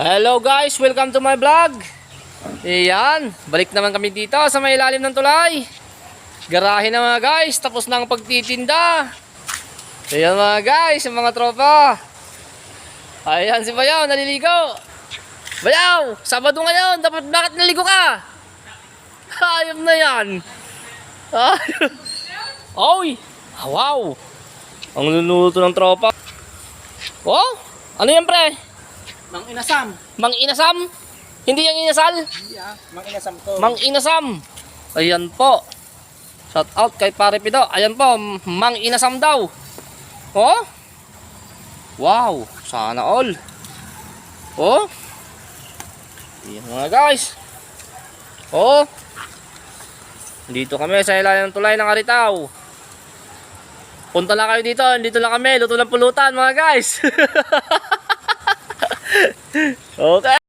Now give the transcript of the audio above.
Hello guys, welcome to my vlog. Iyan, balik naman kami dito sa may ilalim ng tulay. Garahe na mga guys, tapos na ang pagtitinda. Ayan mga guys, yung mga tropa. Ayan si Bayaw, naliligo. Bayaw, Sabado ngayon, dapat bakit naligo ka? Hayop na yan. Oy, wow. Ang luluto ng tropa. Oh, ano yan pre? Mang inasam. Mang inasam? Hindi yung inasal? Hindi ah. Mang inasam to. Mang inasam. Ayan po. Shout out kay Pare Pido. Ayan po, mang inasam daw. Oh? Wow, sana all. Oh? Ayan mga guys. Oh? Dito kami sa ilalim ng tulay ng Aritaw. Punta lang kayo dito, dito lang kami, luto ng pulutan mga guys. okay.